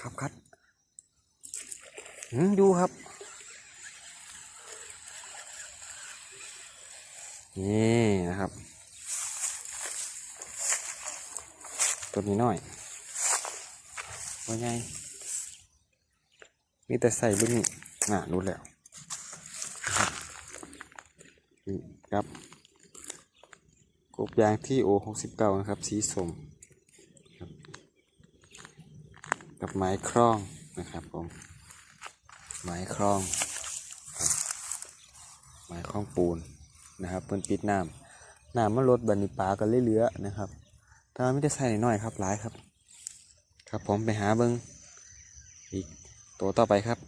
ครับคัดอืมดูครับ นี่นะครับ ตัวนี้น่อยว่าไงมีแต่ใส่รุ่นนี้อะรู้แล้วนะครับนี่ครับกบยางที่โอหกสิบเก้านะครับ สีส้มครับ กับไม้คล้องนะครับผมไม้คล้อง ไม้คล้องปูนนะครับเพิ่นปิดน้ำน้ำมันลดบัดนิปลากันเรื่อยๆนะครับถ้าไม่ได้ใส่หน่อยครับหลายครับ ครับผมไปหาเบิงอีกตัวต่อไปครับ